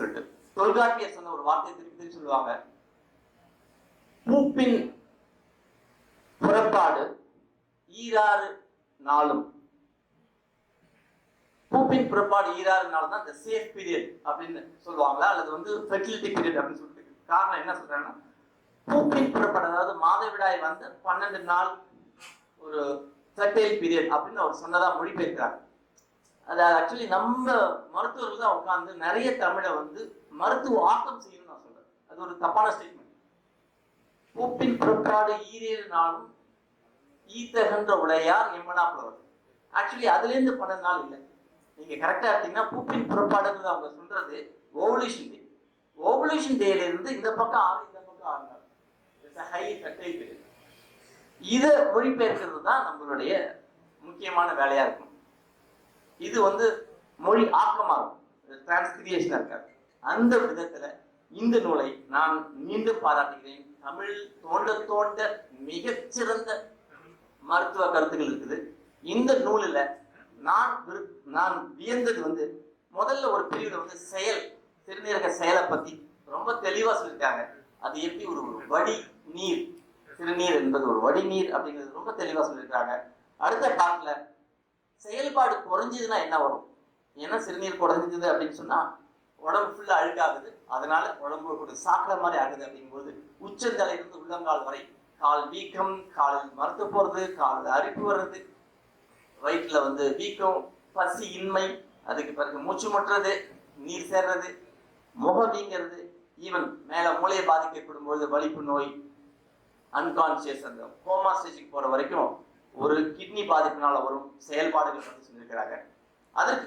சொல்லிட்டு. தொல்காப்பியர் சொன்ன ஒரு வார்த்தையை திருப்பி திருப்பி சொல்லுவாங்க. மூப்பின் புறப்பாடு ஈராறு நாளும். பூப்பின் புறப்பாடு ஈராறு நாள் தான் இந்த சேஃப் பீரியட் அப்படின்னு சொல்லுவாங்களா? அல்லது வந்து ஃபெர்டிலிட்டி பீரியட் அப்படின்னு சொல்லிட்டு. காரணம் என்ன சொல்றாங்கன்னா பூப்பின் புறப்பாடு அதாவது மாதவிடாய் வந்து பன்னெண்டு நாள் ஒரு ஃபெர்டைல் பீரியட் அப்படின்னு அவர் சொன்னதா மொழிபெயர்க்கிறாங்க அது ஆக்சுவலி நம்ம மருத்துவர்கள் தான் உட்காந்து நிறைய தமிழை வந்து மருத்துவ ஆக்கம் செய்யணும்னு நான் சொல்றேன். அது ஒரு தப்பான ஸ்டேட்மெண்ட் பூப்பின் புறப்பாடு ஈரேழு நாளும் ஈத்தகன்ற உடையார் எம்மனா புலவர் ஆக்சுவலி அதுலேருந்து பன்னெண்டு நாள் இல்லை. நீங்க கரெக்டா எடுத்தீங்கன்னா பூப்பின் புறப்பாடுங்கிறது அவங்க சொல்றது ஓவல்யூஷன் டே ஓவல்யூஷன் டேலேருந்து இந்த பக்கம் ஆறு இந்த பக்கம் ஆறு நாள். இட்ஸ் ஹை கட்டை இதை மொழிபெயர்க்கிறது தான் நம்மளுடைய முக்கியமான வேலையா இருக்கும். இது வந்து மொழி ஆக்கமாகும். டிரான்ஸ்கிரியேஷனாக டிரான்ஸ்கிரியேஷனா இருக்காது. அந்த விதத்துல இந்த நூலை நான் மீண்டும் பாராட்டுகிறேன். தமிழ் தோண்ட தோண்ட மிகச்சிறந்த மருத்துவ கருத்துக்கள் இருக்குது. இந்த நூலில் நான் விரு- நான் வியந்தது வந்து முதல்ல ஒரு பிரிவில் வந்து செயல் சிறுநீரக செயலை பற்றி ரொம்ப தெளிவாக சொல்லியிருக்காங்க. அது எப்படி ஒரு வடி நீர் சிறுநீர் என்பது ஒரு வடிநீர் அப்படிங்கிறது ரொம்ப தெளிவாக சொல்லியிருக்காங்க. அடுத்த பாட்டுல செயல்பாடு குறைஞ்சதுன்னா என்ன வரும்? ஏன்னா சிறுநீர் குறைஞ்சது அப்படின்னு சொன்னால் உடம்பு ஃபுல்லாக அழுக்காகுது அதனால உடம்பு ஒரு சாக்கிற மாதிரி ஆகுது அப்படிங்கும்போது உச்சந்தலையிலிருந்து உள்ளங்கால் வரை கால் வீக்கம் காலில் மரத்து போகிறது காலில் அரிப்பு வர்றது வயிற்றில் வந்து வீக்கம் பசி இன்மை அதுக்கு பிறகு மூச்சு முட்டுறது நீர் சேர்றது முகம் வீங்கிறது ஈவன் மேலே மூளையை பாதிக்கப்படும் பொழுது வலிப்பு நோய் அன்கான்சியஸ் அந்த கோமா ஸ்டேஜுக்கு போகிற வரைக்கும் ஒரு கிட்னி பாதிப்பினால வரும் செயல்பாடுகள் பற்றி சொல்லியிருக்கிறாங்க. அதற்கு